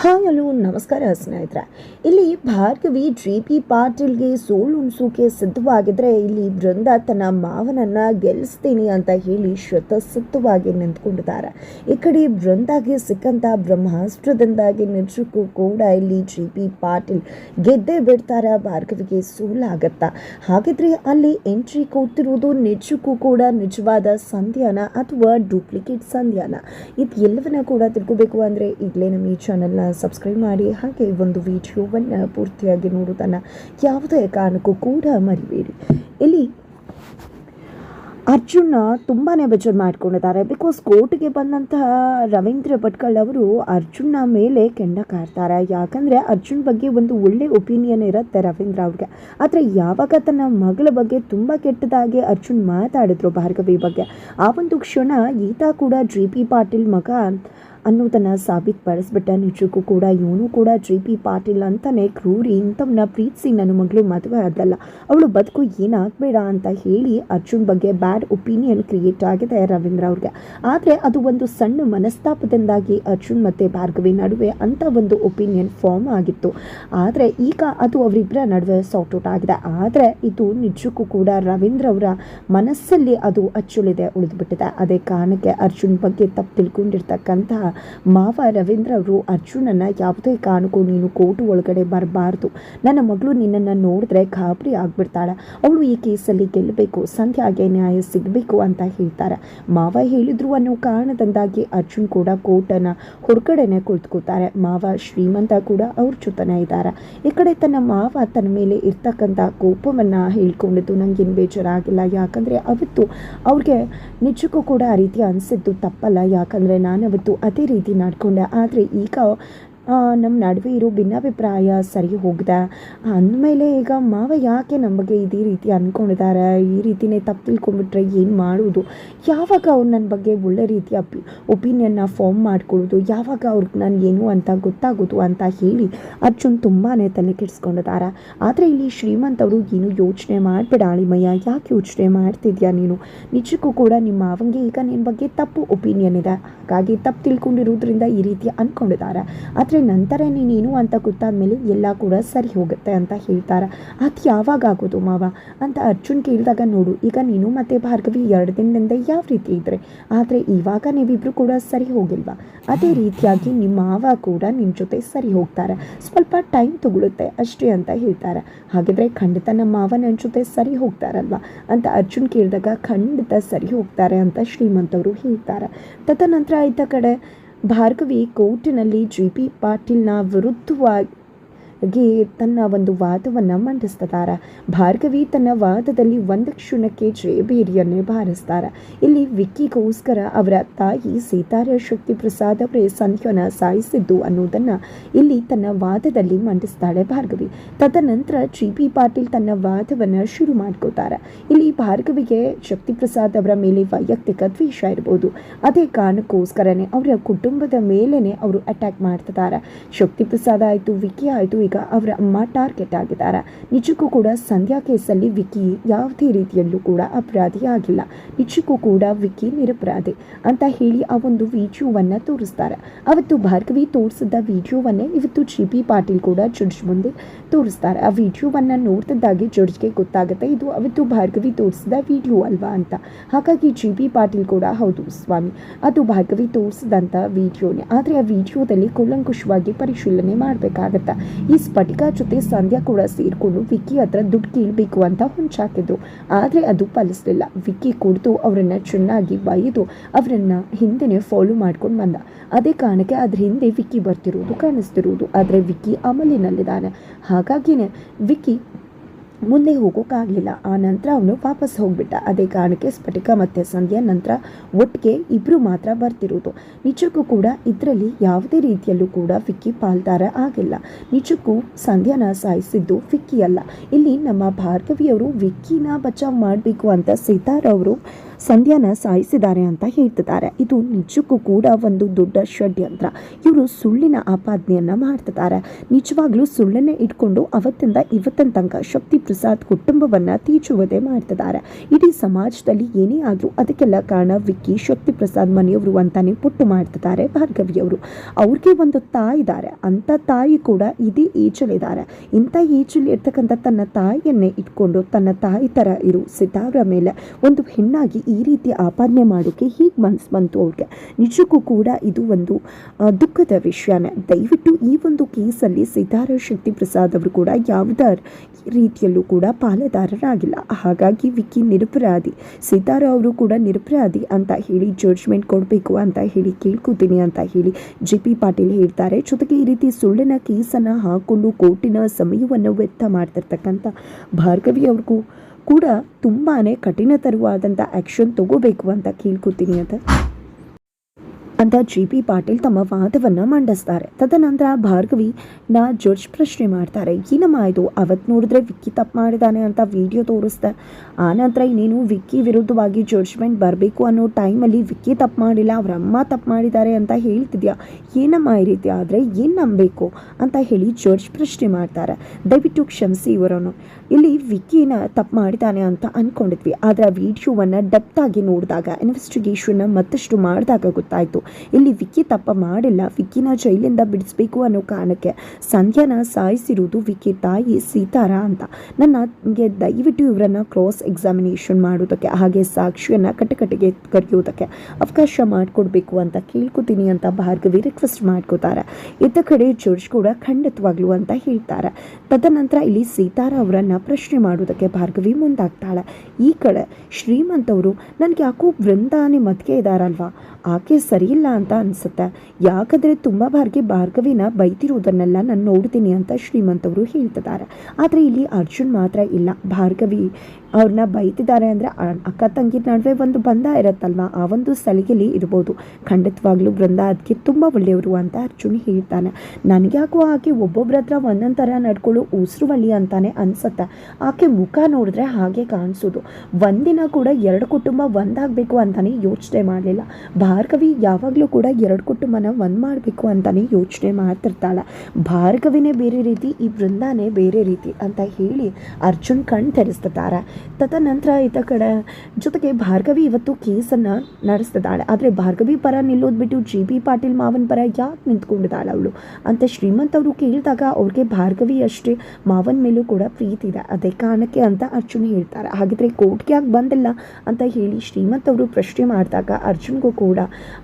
Hi hello, ನಮಸ್ಕಾರ ಸ್ನೇಹಿತರೆ. ಇಲ್ಲಿ ಭಾರ್ಗವಿ ಜಿ ಪಿ ಪಾಟೀಲ್ಗೆ ಸೋಲು ಉಣಿಸೋಕೆ ಸಿದ್ಧವಾಗಿದ್ರೆ ಇಲ್ಲಿ ಬೃಂದ ತನ್ನ ಮಾವನನ್ನು ಗೆಲ್ಲಿಸ್ತೀನಿ ಅಂತ ಹೇಳಿ ಶತಸಿದ್ಧವಾಗಿ ನಿಂತ್ಕೊಂಡಿದ್ದಾರೆ. ಈ ಕಡೆ ಬೃಂದಾಗೆ ಸಿಕ್ಕಂಥ ಬ್ರಹ್ಮಾಸ್ತ್ರದಿಂದಾಗಿ ನಿಜಕ್ಕೂ ಕೂಡ ಇಲ್ಲಿ ಜಿ ಪಿ ಪಾಟೀಲ್ ಗೆದ್ದೇ ಬಿಡ್ತಾರೆ, ಭಾರ್ಗವಿಗೆ ಸೋಲಾಗತ್ತಾ? ಹಾಗಿದ್ರೆ ಅಲ್ಲಿ ಎಂಟ್ರಿ ಕೊಡ್ತಿರೋದು ನಿಜಕ್ಕೂ ಕೂಡ ನಿಜವಾದ ಸಂಧ್ಯಾನ ಅಥವಾ ಡೂಪ್ಲಿಕೇಟ್ ಸಂಧ್ಯಾನ? ಇದು ಎಲ್ಲವನ್ನ ಕೂಡ ತಿಳ್ಕೋಬೇಕು ಅಂದರೆ ಈಗಲೇ ನಮ್ಮ ಈ ಚಾನಲ್ನ ಸಬ್ಸ್ಕ್ರೈಬ್ ಮಾಡಿ ಹಾಗೆ ಒಂದು ವಿಡಿಯೋವನ್ನು ಪೂರ್ತಿಯಾಗಿ ನೋಡೋದನ್ನು ಯಾವುದೇ ಕಾರಣಕ್ಕೂ ಕೂಡ ಮರಿಬೇಡಿ. ಇಲ್ಲಿ ಅರ್ಜುನ ತುಂಬಾ ಬೇಜಾರು ಮಾಡ್ಕೊಂಡಿದ್ದಾರೆ. ಬಿಕಾಸ್ ಕೋರ್ಟ್ಗೆ ಬಂದಂತಹ ರವೀಂದ್ರ ಭಟ್ಕಳ್ ಅವರು ಅರ್ಜುನ ಮೇಲೆ ಕೆಂಡ ಕಾಡ್ತಾರೆ. ಯಾಕಂದರೆ ಅರ್ಜುನ್ ಬಗ್ಗೆ ಒಂದು ಒಳ್ಳೆ ಒಪಿನಿಯನ್ ಇರುತ್ತೆ ರವೀಂದ್ರ ಅವ್ರಿಗೆ. ಆದರೆ ಯಾವಾಗ ತನ್ನ ಮಗಳ ಬಗ್ಗೆ ತುಂಬ ಕೆಟ್ಟದಾಗಿ ಅರ್ಜುನ್ ಮಾತಾಡಿದ್ರು ಭಾರ್ಗವಿ ಬಗ್ಗೆ, ಆ ಒಂದು ಕ್ಷಣ ಈತ ಕೂಡ ಜಿ ಪಿ ಪಾಟೀಲ್ ಮಗ ಅನ್ನೋದನ್ನು ಸಾಬೀತುಪಡಿಸ್ಬಿಟ್ಟ ನಿಜಕ್ಕೂ ಕೂಡ, ಇವನು ಕೂಡ ಜೆ ಪಿ ಪಾಟೀಲ್ ಅಂತಾನೆ ಕ್ರೂರಿ. ಇಂಥವನ್ನ ಪ್ರೀತಿಸಿ ನನ್ನ ಮಗಳು ಮದುವೆ ಆದಲ್ಲ. ಅವಳು ಬದುಕು ಏನಾಗಬೇಡ ಅಂತ ಹೇಳಿ ಅರ್ಜುನ್ ಬಗ್ಗೆ ಬ್ಯಾಡ್ ಒಪಿನಿಯನ್ ಕ್ರಿಯೇಟ್ ಆಗಿದೆ ರವೀಂದ್ರ ಅವ್ರಿಗೆ. ಆದರೆ ಅದು ಒಂದು ಸಣ್ಣ ಮನಸ್ತಾಪದಿಂದಾಗಿ ಅರ್ಜುನ್ ಮತ್ತು ಭಾರ್ಗವಿ ನಡುವೆ ಅಂತ ಒಂದು ಒಪಿನಿಯನ್ ಫಾರ್ಮ್ ಆಗಿತ್ತು. ಆದರೆ ಈಗ ಅದು ಅವರಿಬ್ಬರ ನಡುವೆ ಸಾರ್ಟ್ ಔಟ್ ಆಗಿದೆ. ಆದರೆ ಇದು ನಿಜಕ್ಕೂ ಕೂಡ ರವೀಂದ್ರ ಅವರ ಮನಸ್ಸಲ್ಲಿ ಅದು ಅಚ್ಚುಳಿದೆ ಉಳಿದುಬಿಟ್ಟಿದೆ. ಅದೇ ಕಾರಣಕ್ಕೆ ಅರ್ಜುನ್ ಬಗ್ಗೆ ತಪ್ಪು ತಿಳ್ಕೊಂಡಿರ್ತಕ್ಕಂತಹ ಮಾವ ರವೀಂದ್ರ ಅವರು ಅರ್ಜುನನ್ನು ಯಾವುದೇ ಕಾರಣಕ್ಕೂ ನೀನು ಕೋರ್ಟ್ ಒಳಗಡೆ ಬರಬಾರ್ದು. ನನ್ನ ಮಗಳು ನಿನ್ನನ್ನು ನೋಡಿದ್ರೆ ಗಾಬರಿ ಆಗ್ಬಿಡ್ತಾಳೆ. ಅವಳು ಈ ಕೇಸಲ್ಲಿ ಗೆಲ್ಲಬೇಕು, ಸಂಧ್ಯಾಗೆ ನ್ಯಾಯ ಸಿಗಬೇಕು ಅಂತ ಹೇಳ್ತಾರೆ. ಮಾವ ಹೇಳಿದ್ರು ಅನ್ನೋ ಕಾರಣದಿಂದಾಗಿ ಅರ್ಜುನ್ ಕೂಡ ಕೋರ್ಟನ್ನು ಹೊರಗಡೆನೆ ಕುಳಿತುಕೋತಾರೆ ಮಾವ ಶ್ರೀಮಂತ ಕೂಡ ಅವ್ರ ಜೊತೆನೇ ಇದ್ದಾರೆ. ಈ ಕಡೆ ತನ್ನ ಮಾವ ತನ್ನ ಮೇಲೆ ಇರ್ತಕ್ಕಂಥ ಕೋಪವನ್ನು ಹೇಳ್ಕೊಂಡಿದ್ದು ನಂಗೇನು ಬೇಜಾರಾಗಿಲ್ಲ. ಯಾಕಂದರೆ ಅವತ್ತು ಅವ್ರಿಗೆ ನಿಜಕ್ಕೂ ಕೂಡ ಆ ರೀತಿ ಅನಿಸಿದ್ದು ತಪ್ಪಲ್ಲ. ಯಾಕಂದರೆ ನಾನು ಅವತ್ತು ಅದೇ ರೀತಿ ನಡ್ಕೊಂಡೆ. ಆದರೆ ಈಗ ನಮ್ಮ ನಡುವೆ ಇರೋ ಭಿನ್ನಾಭಿಪ್ರಾಯ ಸರಿ ಹೋಗಿದೆ. ಅಂದಮೇಲೆ ಈಗ ಮಾವ ಯಾಕೆ ನಮ್ಮ ಬಗ್ಗೆ ಇದೇ ರೀತಿ ಅಂದ್ಕೊಂಡಿದ್ದಾರೆ ಈ ರೀತಿನೇ ತಪ್ಪು ತಿಳ್ಕೊಂಡ್ಬಿಟ್ರೆ ಏನು ಮಾಡೋದು? ಯಾವಾಗ ಅವ್ರು ನನ್ನ ಬಗ್ಗೆ ಒಳ್ಳೆ ರೀತಿಯ ಅಪಿ, ಒಪಿನಿಯನ್ನ ಫಾರ್ಮ್ ಮಾಡ್ಕೊಳ್ಳೋದು? ಯಾವಾಗ ಅವ್ರಿಗೆ ನಾನು ಏನು ಅಂತ ಗೊತ್ತಾಗೋದು ಅಂತ ಹೇಳಿ ಅರ್ಜುನ್ ತುಂಬಾ ತಲೆ ಕೆಡಿಸ್ಕೊಂಡಿದ್ದಾರೆ ಆದರೆ ಇಲ್ಲಿ ಶ್ರೀಮಂತವರು ಏನು ಯೋಚನೆ ಮಾಡಬೇಡ ಅಳಿಮಯ್ಯ. ಯಾಕೆ ಯೋಚನೆ ಮಾಡ್ತಿದ್ಯಾ ನೀನು? ನಿಜಕ್ಕೂ ಕೂಡ ನಿಮ್ಮ ಮಾವಂಗೆ ಈಗ ನಿನ್ನ ಬಗ್ಗೆ ತಪ್ಪು ಒಪಿನಿಯನ್ ಇದೆ. ಹಾಗಾಗಿ ತಪ್ಪು ತಿಳ್ಕೊಂಡಿರೋದ್ರಿಂದ ಈ ರೀತಿ ಅಂದ್ಕೊಂಡಿದ್ದಾರೆ ಆದರೆ ನಂತರ ನೀನೇನು ಅಂತ ಗೊತ್ತಾದ ಮೇಲೆ ಎಲ್ಲ ಕೂಡ ಸರಿ ಹೋಗುತ್ತೆ ಅಂತ ಹೇಳ್ತಾರೆ. ಅದು ಯಾವಾಗ ಆಗೋದು ಮಾವ? ಅಂತ ಅರ್ಜುನ್ ಕೇಳಿದಾಗ ನೋಡು, ಈಗ ನೀನು ಮತ್ತು ಭಾರ್ಗವಿ ಎರಡು ದಿನದಿಂದ ಯಾವ ರೀತಿ ಇದ್ದರೆ ಆದರೆ ಇವಾಗ ನೀವಿಬ್ರು ಕೂಡ ಸರಿ ಹೋಗಿಲ್ವಾ? ಅದೇ ರೀತಿಯಾಗಿ ನಿಮ್ಮ ಮಾವ ಕೂಡ ನಿಮ್ಮ ಜೊತೆ ಸರಿ ಹೋಗ್ತಾರೆ. ಸ್ವಲ್ಪ ಟೈಮ್ ತಗೊಳುತ್ತೆ ಅಷ್ಟೇ ಅಂತ ಹೇಳ್ತಾರೆ. ಹಾಗಿದ್ರೆ ಖಂಡಿತ ನಮ್ಮ ಮಾವ ನನ್ನ ಜೊತೆ ಸರಿ ಹೋಗ್ತಾರಲ್ವಾ? ಅಂತ ಅರ್ಜುನ್ ಕೇಳಿದಾಗ ಖಂಡಿತ ಸರಿ ಹೋಗ್ತಾರೆ ಅಂತ ಶ್ರೀಮಂತವರು ಹೇಳ್ತಾರೆ. ತದನಂತರ ಆಯ್ತ ಕಡೆ? ಭಾರ್ಗವಿ ಕೋರ್ಟಿನಲ್ಲಿ ಜಿ ಪಿ ಪಾಟೀಲ್ನ ವಿರುದ್ಧವಾಗಿ ತನ್ನ ಒಂದು ವಾದವನ್ನು ಮಂಡಿಸ್ತಾರೆ. ಭಾರ್ಗವಿ ತನ್ನ ವಾದದಲ್ಲಿ ಒಂದು ಕ್ಷಣಕ್ಕೆ ಜಯಬೇರಿಯನ್ನೇ ಬಾರಿಸ್ತಾರೆ. ಇಲ್ಲಿ ವಿಕ್ಕಿಗೋಸ್ಕರ ಅವರ ತಾಯಿ ಸೀತಾರ ಶಕ್ತಿ ಪ್ರಸಾದ್ ಅವರೇ ಸಂಧ್ಯಾನ ಸಾಯಿಸಿದ್ದು ಅನ್ನೋದನ್ನು ಇಲ್ಲಿ ತನ್ನ ವಾದದಲ್ಲಿ ಮಂಡಿಸ್ತಾಳೆ ಭಾರ್ಗವಿ. ತದನಂತರ ಜಿ ಪಿ ಪಾಟೀಲ್ ತನ್ನ ವಾದವನ್ನು ಶುರು ಮಾಡ್ಕೋತಾರೆ. ಇಲ್ಲಿ ಭಾರ್ಗವಿಗೆ ಶಕ್ತಿ ಪ್ರಸಾದ್ ಅವರ ಮೇಲೆ ವೈಯಕ್ತಿಕ ದ್ವೇಷ ಇರ್ಬೋದು. ಅದೇ ಕಾರಣಕ್ಕೋಸ್ಕರನೇ ಅವರ ಕುಟುಂಬದ ಮೇಲೇನೆ ಅವರು ಅಟ್ಯಾಕ್ ಮಾಡ್ತಿದ್ದಾರೆ ಶಕ್ತಿ ಪ್ರಸಾದ್ ಆಯಿತು, ವಿಕ್ಕಿ ಆಯಿತು ಈಗ ಅವರ ಅಮ್ಮ ಟಾರ್ಗೆಟ್ ಆಗಿದ್ದಾರೆ. ನಿಜಕ್ಕೂ ಕೂಡ ಸಂಧ್ಯಾ ಕೇಸಲ್ಲಿ ವಿಕಿ ಯಾವುದೇ ರೀತಿಯಲ್ಲೂ ಕೂಡ ಅಪರಾಧಿ ಆಗಿಲ್ಲ ನಿಜಕ್ಕೂ ಕೂಡ ವಿಕಿ ನಿರಪರಾಧಿ ಅಂತ ಹೇಳಿ ಆ ಒಂದು ವಿಡಿಯೋವನ್ನು ತೋರಿಸ್ತಾರೆ. ಅವತ್ತು ಭಾರ್ಗವಿ ತೋರಿಸಿದ ವಿಡಿಯೋವನ್ನೇ ಇವತ್ತು ಜಿ ಪಿ ಪಾಟೀಲ್ ಕೂಡ ಜಡ್ಜ್ ಮುಂದೆ ತೋರಿಸ್ತಾರೆ. ಆ ವಿಡಿಯೋವನ್ನು ನೋಡ್ತಿದ್ದಾಗೆ ಜಡ್ಜ್ಗೆ ಗೊತ್ತಾಗುತ್ತೆ, ಇದು ಅವತ್ತು ಭಾರ್ಗವಿ ತೋರಿಸಿದ ವಿಡಿಯೋ ಅಲ್ವಾ ಅಂತ. ಹಾಗಾಗಿ ಜಿ ಪಿ ಪಾಟೀಲ್ ಕೂಡ ಹೌದು ಸ್ವಾಮಿ, ಅದು ಭಾರ್ಗವಿ ತೋರಿಸಿದಂಥ ವಿಡಿಯೋನೇ. ಆದರೆ ಆ ವಿಡಿಯೋದಲ್ಲಿ ಕೂಲಂಕುಷವಾಗಿ ಪರಿಶೀಲನೆ ಮಾಡಬೇಕಾಗತ್ತೆ. ಸ್ಫಟಿಕ ಜೊತೆ ಸಂಧ್ಯಾ ಕೂಡ ಸೇರಿಕೊಂಡು ವಿಕ್ಕಿ ಹತ್ರ ದುಡ್ಡು ಕೇಳಬೇಕು ಅಂತ ಹೊಂಚಾಕಿದ್ರು. ಆದರೆ ಅದು ಫಲಿಸಲಿಲ್ಲ. ವಿಕ್ಕಿ ಕುಡಿದು ಅವರನ್ನ ಚೆನ್ನಾಗಿ ಬೈದು ಅವರನ್ನ ಹಿಂದೆನೆ ಫಾಲೋ ಮಾಡ್ಕೊಂಡು ಬಂದ. ಅದೇ ಕಾರಣಕ್ಕೆ ಅದ್ರ ಹಿಂದೆ ವಿಕ್ಕಿ ಬರ್ತಿರೋದು, ಕಾಣಿಸ್ತಿರೋದು. ಆದರೆ ವಿಕ್ಕಿ ಅಮಲಿನಲ್ಲಿದ್ದಾನೆ. ಹಾಗಾಗಿನೇ ವಿಕ್ಕಿ ಮುಂದೆ ಹೋಗೋಕ್ಕಾಗಲಿಲ್ಲ ಆ ನಂತರ ಅವನು ವಾಪಸ್ ಹೋಗಿಬಿಟ್ಟ. ಅದೇ ಕಾರಣಕ್ಕೆ ಸ್ಫಟಿಕ ಮತ್ತು ಸಂಧ್ಯಾ ನಂತರ ಒಟ್ಟಿಗೆ ಇಬ್ಬರು ಮಾತ್ರ ಬರ್ತಿರೋದು. ನಿಜಕ್ಕೂ ಕೂಡ ಇದರಲ್ಲಿ ಯಾವುದೇ ರೀತಿಯಲ್ಲೂ ಕೂಡ ಫಿಕ್ಕಿ ಪಾಲ್ದಾರ ಆಗಿಲ್ಲ. ನಿಜಕ್ಕೂ ಸಂಧ್ಯಾನ ಸಾಯಿಸಿದ್ದು ಫಿಕ್ಕಿ ಅಲ್ಲ. ಇಲ್ಲಿ ನಮ್ಮ ಭಾರ್ಗವಿಯವರು ವಿಕ್ಕಿನ ಬಚಾವ್ ಮಾಡಬೇಕು ಅಂತ ಸೀತಾರವರು ಸಂಧ್ಯಾನ ಸಾಯಿಸಿದ್ದಾರೆ ಅಂತ ಹೇಳ್ತಿದ್ದಾರೆ. ಇದು ನಿಜಕ್ಕೂ ಕೂಡ ಒಂದು ದೊಡ್ಡ ಷಡ್ಯಂತ್ರ. ಇವರು ಸುಳ್ಳಿನ ಆಪಾದನೆಯನ್ನ ಮಾಡ್ತಿದ್ದಾರೆ. ನಿಜವಾಗ್ಲೂ ಸುಳ್ಳನ್ನೇ ಇಟ್ಕೊಂಡು ಅವತ್ತಿಂದ ಇವತ್ತಿನ ತನಕ ಶಕ್ತಿ ಪ್ರಸಾದ್ ಕುಟುಂಬವನ್ನ ತೀಚುವುದೇ ಮಾಡ್ತಿದ್ದಾರೆ. ಇಡೀ ಸಮಾಜದಲ್ಲಿ ಏನೇ ಆದರೂ ಅದಕ್ಕೆಲ್ಲ ಕಾರಣ ವಿಕ್ಕಿ, ಶಕ್ತಿ ಪ್ರಸಾದ್ ಮನೆಯವರು ಅಂತಾನೆ ಪುಟ್ಟು ಮಾಡ್ತಿದ್ದಾರೆ ಭಾರ್ಗವಿಯವರು ಅವ್ರಿಗೆ ಒಂದು ತಾಯಿ ಇದ್ದಾರೆ. ಅಂತ ತಾಯಿ ಕೂಡ ಇದೇ ಏಜಲ್ಲಿದ್ದಾರೆ ಇಂಥ ಏಜಲ್ಲಿ ಇರ್ತಕ್ಕಂಥ ತನ್ನ ತಾಯಿಯನ್ನೇ ಇಟ್ಕೊಂಡು ತನ್ನ ತಾಯಿ ಥರ ಇರು. ಸಿತಾರ ಮೇಲೆ ಒಂದು ಹೆಣ್ಣಾಗಿ ಈ ರೀತಿ ಆಪಾದನೆ ಮಾಡೋಕ್ಕೆ ಹೀಗೆ ಮನ್ಸು ಬಂತು ಅವ್ರಿಗೆ. ನಿಜಕ್ಕೂ ಕೂಡ ಇದು ಒಂದು ದುಃಖದ ವಿಷಯನೇ. ದಯವಿಟ್ಟು ಈ ಒಂದು ಕೇಸಲ್ಲಿ ಸಿತಾರ ಶಕ್ತಿ ಪ್ರಸಾದ್ ಅವರು ಕೂಡ ಯಾವುದೇ ರೀತಿಯಲ್ಲೂ ಕೂಡ ಪಾಲುದಾರರಾಗಿಲ್ಲ. ಹಾಗಾಗಿ ವಿಕ್ಕಿ ನಿರಪರಾಧಿ ಸಿತಾರ ಅವರು ಕೂಡ ನಿರಪರಾಧಿ ಅಂತ ಹೇಳಿ ಜಡ್ಜ್ಮೆಂಟ್ ಕೊಡಬೇಕು ಅಂತ ಹೇಳಿ ಕೇಳ್ಕೊತೀನಿ ಅಂತ ಹೇಳಿ ಜೆ ಪಿ ಪಾಟೀಲ್ ಹೇಳ್ತಾರೆ. ಜೊತೆಗೆ ಈ ರೀತಿ ಸುಳ್ಳಿನ ಕೇಸನ್ನು ಹಾಕೊಂಡು ಕೋರ್ಟಿನ ಸಮಯವನ್ನು ವ್ಯರ್ಥ ಮಾಡ್ತಿರ್ತಕ್ಕಂಥ ಭಾರ್ಗವಿ ಅವ್ರಿಗೂ ಕೂಡ ತುಂಬಾ ಕಠಿಣತರವಾದಂಥ ಆ್ಯಕ್ಷನ್ ತಗೋಬೇಕು ಅಂತ ಕೇಳ್ಕೊತೀನಿ ಅಂತ. ಅಂತ ಜಿ ಪಿ ಪಾಟೀಲ್ ತಮ್ಮ ವಾದವನ್ನು ಮಂಡಿಸ್ತಾರೆ. ತದನಂತರ ಭಾರ್ಗವಿ ನಾ ಜಡ್ಜ್ ಪ್ರಶ್ನೆ ಮಾಡ್ತಾರೆ. ಏನಮ್ಮ ಇದು? ಅವತ್ತು ನೋಡಿದ್ರೆ ವಿಕ್ಕಿ ತಪ್ಪು ಮಾಡಿದಾನೆ ಅಂತ ವಿಡಿಯೋ ತೋರಿಸ್ತೆ ಆನಂತರ ಇನ್ನೇನು ವಿಕ್ಕಿ ವಿರುದ್ಧವಾಗಿ ಜಡ್ಜ್ಮೆಂಟ್ ಬರಬೇಕು ಅನ್ನೋ ಟೈಮಲ್ಲಿ ವಿಕ್ಕಿ ತಪ್ಪು ಮಾಡಿಲ್ಲ ಅವ್ರ ಅಮ್ಮ ತಪ್ಪು ಮಾಡಿದ್ದಾರೆ ಅಂತ ಹೇಳ್ತಿದ್ಯಾ? ಏನಮ್ಮ ಈ ರೀತಿ ಆದರೆ? ಏನು ನಂಬಬೇಕು ಅಂತ ಹೇಳಿ ಜಡ್ಜ್ ಪ್ರಶ್ನೆ ಮಾಡ್ತಾರೆ. ದಯವಿಟ್ಟು ಕ್ಷಮಿಸಿ ಇವರನ್ನು. ಇಲ್ಲಿ ವಿಕ್ಕಿನ ತಪ್ಪು ಮಾಡಿದ್ದಾನೆ ಅಂತ ಅಂದ್ಕೊಂಡಿದ್ವಿ ಆದರೆ ಆ ವಿಡಿಯೋವನ್ನು ಡೆಪ್ತಾಗಿ ನೋಡಿದಾಗ ಇನ್ವೆಸ್ಟಿಗೇಷನ್ನ ಮತ್ತಷ್ಟು ಮಾಡಿದಾಗ ಗೊತ್ತಾಯಿತು. ಇಲ್ಲಿ ವಿಕ್ಕಿ ತಪ್ಪ ಮಾಡಿಲ್ಲ. ವಿಕ್ಕಿನ ಜೈಲಿಂದ ಬಿಡಿಸ್ಬೇಕು ಅನ್ನೋ ಕಾರಣಕ್ಕೆ ಸಂಧ್ಯಾನ ಸಾಯಿಸಿರುವುದು ವಿಕ್ಕಿ ತಾಯಿ ಸೀತಾರ ಅಂತ. ನನಗೆ ದಯವಿಟ್ಟು ಇವರನ್ನು ಕ್ರಾಸ್ ಎಕ್ಸಾಮಿನೇಷನ್ ಮಾಡೋದಕ್ಕೆ ಹಾಗೆ ಸಾಕ್ಷಿಯನ್ನು ಕಟಕಟಿಗೆ ಕರೆಯೋದಕ್ಕೆ ಅವಕಾಶ ಮಾಡಿಕೊಡ್ಬೇಕು ಅಂತ ಕೇಳ್ಕೊತೀನಿ ಅಂತ ಭಾರ್ಗವಿ ರಿಕ್ವೆಸ್ಟ್ ಮಾಡ್ಕೋತಾರೆ. ಇತ್ತ ಕಡೆ ಜೋರ್ಜ್ ಕೂಡ ಖಂಡಿತವಾಗ್ಲು ಅಂತ ಹೇಳ್ತಾರೆ. ತದನಂತರ ಇಲ್ಲಿ ಸೀತಾರ ಅವರನ್ನ ಪ್ರಶ್ನೆ ಮಾಡೋದಕ್ಕೆ ಭಾರ್ಗವಿ ಮುಂದಾಗ್ತಾಳೆ. ಈ ಕಡೆ ಶ್ರೀಮಂತವರು ನನಗೆ ಯಾಕೋ ವೃಂದಾನೆ ಮದ್ಕೆ ಇದಾರಲ್ವಾ? ಆಕೆ ಸರಿಯಿಲ್ಲ ಅಂತ ಅನಿಸುತ್ತೆ. ಯಾಕಂದರೆ ತುಂಬ ಬಾರಿಗೆ ಭಾರ್ಗವಿನ ಬೈತಿರೋದನ್ನೆಲ್ಲ ನಾನು ನೋಡ್ತೀನಿ ಅಂತ ಶ್ರೀಮಂತವರು ಹೇಳ್ತಿದ್ದಾರೆ. ಆದರೆ ಇಲ್ಲಿ ಅರ್ಜುನ್ ಮಾತ್ರ ಇಲ್ಲ. ಭಾರ್ಗವಿ ಅವ್ರನ್ನ ಬೈತಿದ್ದಾರೆ ಅಂದರೆ ಅಕ್ಕ ತಂಗಿ ನಡುವೆ ಒಂದು ಬಂಧ ಇರುತ್ತಲ್ವ? ಆ ಒಂದು ಸಲಿಗೆಲಿ ಇರ್ಬೋದು. ಖಂಡಿತವಾಗ್ಲೂ ಬೃಂದ ಅದಕ್ಕೆ ತುಂಬ ಒಳ್ಳೆಯವರು ಅಂತ ಅರ್ಜುನ್ ಹೇಳ್ತಾನೆ. ನನಗ್ಯಾಕೋ ಆಕೆ ಒಬ್ಬೊಬ್ರ ಹತ್ರ ಒಂದೊಂದು ಥರ ನಡ್ಕೊಳ್ಳೋ ಉಸಿರುವಳ್ಳಿ ಅಂತಾನೆ ಅನ್ಸುತ್ತೆ. ಆಕೆ ಮುಖ ನೋಡಿದ್ರೆ ಹಾಗೆ ಕಾಣಿಸೋದು. ಒಂದಿನ ಕೂಡ ಎರಡು ಕುಟುಂಬ ಒಂದಾಗಬೇಕು ಅಂತಾನೆ ಯೋಚನೆ ಮಾಡಲಿಲ್ಲ. ಭಾರ್ಗವಿ ಯಾವಾಗಲೂ ಕೂಡ ಎರಡು ಕುಟುಂಬನ ಒಂದು ಮಾಡಬೇಕು ಅಂತಾನೆ ಯೋಚನೆ ಮಾಡ್ತಿರ್ತಾಳೆ. ಭಾರ್ಗವಿನೇ ಬೇರೆ ರೀತಿ, ಈ ಬೃಂದಾನೇ ಬೇರೆ ರೀತಿ ಅಂತ ಹೇಳಿ ಅರ್ಜುನ್ ಕಣ್ ತೆರೆಸ್ತಿದ್ದಾರೆ ತದನಂತರ ಈತ ಕಡೆ ಜೊತೆಗೆ ಭಾರ್ಗವಿ ಇವತ್ತು ಕೇಸನ್ನು ನಡೆಸ್ತಿದ್ದಾಳೆ. ಆದರೆ ಭಾರ್ಗವಿ ಪರ ನಿಲ್ಲೋದು ಬಿಟ್ಟು ಜಿ ಬಿ ಪಾಟೀಲ್ ಮಾವನ್ ಪರ ಯಾಕೆ ನಿಂತ್ಕೊಂಡಿದ್ದಾಳೆ ಅವಳು? ಅಂತ ಶ್ರೀಮಂತ್ ಅವರು ಕೇಳಿದಾಗ ಅವ್ರಿಗೆ ಭಾರ್ಗವಿ ಅಷ್ಟೇ ಮಾವನ ಮೇಲೂ ಕೂಡ ಪ್ರೀತಿ ಇದೆ. ಅದೇ ಕಾರಣಕ್ಕೆ ಅಂತ ಅರ್ಜುನ್ ಹೇಳ್ತಾರೆ. ಹಾಗಿದ್ರೆ ಕೋರ್ಟ್ಗೆ ಯಾಕೆ ಬಂದಿಲ್ಲ ಅಂತ ಹೇಳಿ ಶ್ರೀಮಂತ್ ಅವರು ಪ್ರಶ್ನೆ ಮಾಡಿದಾಗ ಅರ್ಜುನ್ಗೂ ಕೂಡ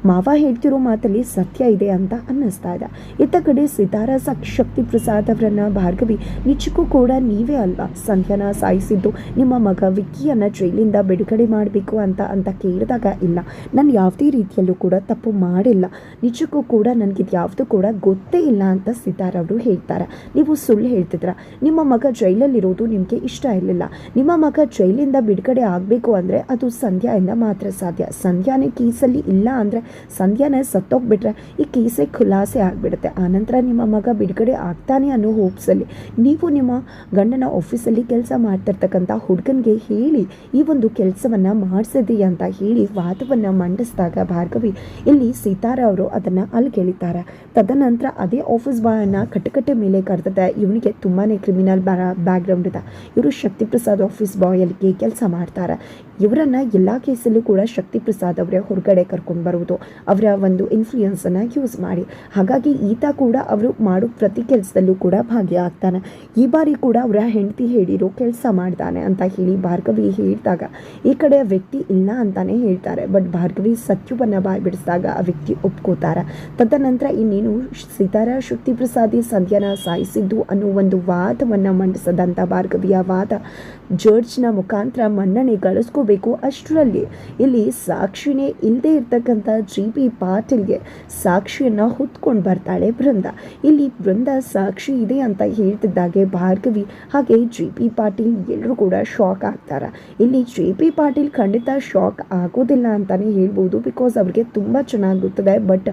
ಮಾವ ಹೇಳ್ತಿರೋ ಮಾತಲ್ಲಿ ಸತ್ಯ ಇದೆ ಅಂತ ಅನ್ನಿಸ್ತಾ ಇದೆ. ಇತ್ತ ಕಡೆ ಸಿತಾರ ಶಕ್ತಿ ಪ್ರಸಾದ್ ಅವರನ್ನ ಭಾರ್ಗವಿ ನಿಜಕ್ಕೂ ಕೂಡ ನೀವೇ ಅಲ್ವಾ? ಸಂಧ್ಯಾನ ಸಾಯಿಸಿದ್ದು ನಿಮ್ಮ ಮಗ ವಿಕ್ಕಿಯನ್ನು ಜೈಲಿಂದ ಬಿಡುಗಡೆ ಮಾಡಬೇಕು ಅಂತ ಅಂತ ಕೇಳಿದಾಗ, ಇಲ್ಲ, ನಾನು ಯಾವುದೇ ರೀತಿಯಲ್ಲೂ ಕೂಡ ತಪ್ಪು ಮಾಡಿಲ್ಲ. ನಿಜಕ್ಕೂ ಕೂಡ ನನಗಿದು ಯಾವುದೂ ಕೂಡ ಗೊತ್ತೇ ಇಲ್ಲ ಅಂತ ಸಿತಾರ್ ಅವರು ಹೇಳ್ತಾರೆ. ನೀವು ಸುಳ್ಳು ಹೇಳ್ತಿದ್ರ. ನಿಮ್ಮ ಮಗ ಜೈಲಲ್ಲಿರೋದು ನಿಮಗೆ ಇಷ್ಟ ಇರಲಿಲ್ಲ. ನಿಮ್ಮ ಮಗ ಜೈಲಿಂದ ಬಿಡುಗಡೆ ಆಗಬೇಕು ಅಂದರೆ ಅದು ಸಂಧ್ಯಾಯಿಂದ ಮಾತ್ರ ಸಾಧ್ಯ. ಸಂಧ್ಯಾನೇ ಕೇಸಲ್ಲಿ ಇಲ್ಲ ಅಂದರೆ ಸಂಧ್ಯಾನೇ ಸತ್ತೋಗ್ಬಿಟ್ರೆ ಈ ಕೇಸೇ ಖುಲಾಸೆ ಆಗಿಬಿಡುತ್ತೆ. ಆನಂತರ ನಿಮ್ಮ ಮಗ ಬಿಡುಗಡೆ ಆಗ್ತಾನೆ ಅನ್ನೋ ಹೋಪ್ಸಲ್ಲಿ ನೀವು ನಿಮ್ಮ ಗಂಡನ ಆಫೀಸಲ್ಲಿ ಕೆಲಸ ಮಾಡ್ತಿರ್ತಕ್ಕಂಥ ಹುಡುಗನಿಗೆ ಹೇಳಿ, ಈ ಒಂದು ಕೆಲಸವನ್ನು ಮಾಡಿಸಿದ್ರಿ ಅಂತ ಹೇಳಿ ವಾದವನ್ನು ಮಂಡಿಸಿದಾಗ ಭಾರ್ಗವಿ, ಇಲ್ಲಿ ಸೀತಾರ ಅವರು ಅದನ್ನು ಅಲ್ಗೆಳಿತಾರೆ ತದನಂತರ ಅದೇ ಆಫೀಸ್ ಬಾಯನ್ನು ಕಟ್ಟಕಟ್ಟೆ ಮೇಲೆ ಕರೆದಿದೆ ಇವನಿಗೆ ತುಂಬಾ ಕ್ರಿಮಿನಲ್ ಬ್ಯಾಕ್ಗ್ರೌಂಡ್ ಇದೆ. ಇವರು ಶಕ್ತಿ ಪ್ರಸಾದ್ ಆಫೀಸ್ ಬಾಯಲ್ಲಿ ಕೆಲಸ ಮಾಡ್ತಾರೆ. ಇವರನ್ನ ಎಲ್ಲ ಕೇಸಲ್ಲೂ ಕೂಡ ಶಕ್ತಿ ಪ್ರಸಾದ್ ಅವರೇ ಹೊರಗಡೆ ಕರ್ಕೊಂಡು ಬರುವುದು. ಅವರ ಒಂದು ಇನ್ಫ್ಲೂಯೆನ್ಸನ್ನು ಯೂಸ್ ಮಾಡಿ. ಹಾಗಾಗಿ ಈತ ಕೂಡ ಅವರು ಮಾಡೋ ಪ್ರತಿ ಕೆಲಸದಲ್ಲೂ ಕೂಡ ಭಾಗಿಯಾಗ್ತಾನೆ. ಈ ಬಾರಿ ಕೂಡ ಅವರ ಹೆಂಡತಿ ಹೇಳಿರೋ ಕೆಲಸ ಮಾಡ್ತಾನೆ ಅಂತ ಭಾರ್ಗವಿ ಹೇಳಿದಾಗ, ಈ ಕಡೆ ವ್ಯಕ್ತಿ ಇಲ್ಲ ಅಂತಾನೆ ಹೇಳ್ತಾರೆ. ಬಟ್ ಭಾರ್ಗವಿ ಸತ್ಯವನ್ನು ಬಾಯ್ ಬಿಡಿಸಿದಾಗ ಆ ವ್ಯಕ್ತಿ ಒಪ್ಕೋತಾರೆ. ತದನಂತರ ಇನ್ನೇನು ಸೀತಾರ ಶಕ್ತಿ ಪ್ರಸಾದಿ ಸಂಧ್ಯಾನ ಸಾಯಿಸಿದ್ದು ಅನ್ನೋ ಒಂದು ವಾದವನ್ನು ಮಂಡಿಸದಂಥ ಭಾರ್ಗವಿಯ ವಾದ ಜಡ್ಜ್ನ ಮುಖಾಂತರ ಮನ್ನಣೆ ಗಳಿಸ್ಕೋಬೇಕು ಅಷ್ಟರಲ್ಲಿ. ಇಲ್ಲಿ ಸಾಕ್ಷಿನೇ ಇಲ್ಲದೆ ಇರ್ತಕ್ಕಂಥ ಜಿ ಪಿ ಪಾಟೀಲ್ಗೆ ಸಾಕ್ಷಿಯನ್ನು ಹೊತ್ಕೊಂಡು ಬರ್ತಾಳೆ ಬೃಂದ ಇಲ್ಲಿ ಬೃಂದ ಸಾಕ್ಷಿ ಇದೆ ಅಂತ ಹೇಳ್ತಿದ್ದಾಗೆ ಭಾರ್ಗವಿ. ಹಾಗೆ ಜಿ ಪಿ ಪಾಟೀಲ್ ಎಲ್ಲರೂ ಕೂಡ ಶಾಕ್ ಆಗ್ತಾರೆ. ಇಲ್ಲಿ ಜೆ ಪಿ ಪಾಟೀಲ್ ಖಂಡಿತ ಶಾಕ್ ಆಗೋದಿಲ್ಲ ಅಂತಲೇ ಹೇಳ್ಬೋದು ಬಿಕಾಸ್ ಅವ್ರಿಗೆ ತುಂಬ ಚೆನ್ನಾಗಿ ಗೊತ್ತಿದೆ. ಬಟ್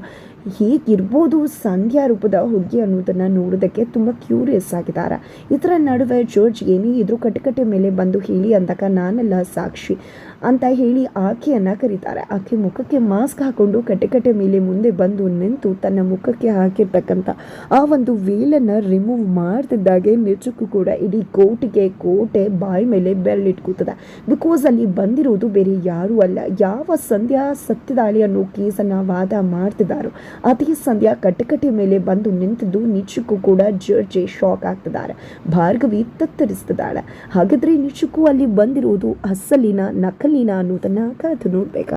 ಹೇಗಿರ್ಬೋದು ಸಂಧ್ಯಾ ರೂಪದ ಹುಡುಗಿ ಅನ್ನೋದನ್ನು ನೋಡೋದಕ್ಕೆ ತುಂಬ ಕ್ಯೂರಿಯಸ್ ಆಗಿದ್ದಾರೆ. ಇದರ ನಡುವೆ ಜಾರ್ಜ್ ಏನೇ ಇದ್ರು ಕಟಕಟೆ ಮೇಲೆ ಬಂದು ಹೇಳಿ ಅಂದಾಗ ನಾನೆಲ್ಲ ಸಾಕ್ಷಿ ಅಂತ ಹೇಳಿ ಆಕೆಯನ್ನು ಕರೀತಾರೆ. ಆಕೆ ಮುಖಕ್ಕೆ ಮಾಸ್ಕ್ ಹಾಕ್ಕೊಂಡು ಕಟಕಟೆ ಮೇಲೆ ಮುಂದೆ ಬಂದು ನಿಂತು ತನ್ನ ಮುಖಕ್ಕೆ ಹಾಕಿರ್ತಕ್ಕಂಥ ಆ ಒಂದು ವೇಲನ್ನು ರಿಮೂವ್ ಮಾಡ್ತಿದ್ದಾಗೆ ನಿಜಕ್ಕೂ ಕೂಡ ಇಡೀ ಕೋಟಿಗೆ ಕೋಟೆ ಬಾಯಿ ಮೇಲೆ ಬೆರಳಿಟ್ಕೂತದೆ ಬಿಕಾಸ್ ಅಲ್ಲಿ ಬಂದಿರೋದು ಬೇರೆ ಯಾರೂ ಅಲ್ಲ. ಯಾವ ಸಂಧ್ಯಾ ಸತ್ಯದಾಳಿ ಅನ್ನೋ ಕೇಸನ್ನು ವಾದ ಮಾಡ್ತಿದ್ದಾರೋ ಅದೇ ಸಂಧ್ಯಾ ಕಟಕಟೆ ಮೇಲೆ ಬಂದು ನಿಂತಿದ್ದು ನಿಜಕ್ಕೂ ಕೂಡ ಜರ್ಜೆ ಶಾಕ್ ಆಗ್ತಿದ್ದಾರೆ. ಭಾರ್ಗವಿ ತತ್ತರಿಸ್ತಿದ್ದಾಳೆ. ಹಾಗಾದ್ರೆ ನಿಜಕ್ಕೂ ಅಲ್ಲಿ ಬಂದಿರುವುದು ಅಸಲಿನ ನಕಲಿನ ಅನ್ನೋದನ್ನ ಕಾದು ನೋಡ್ಬೇಕು?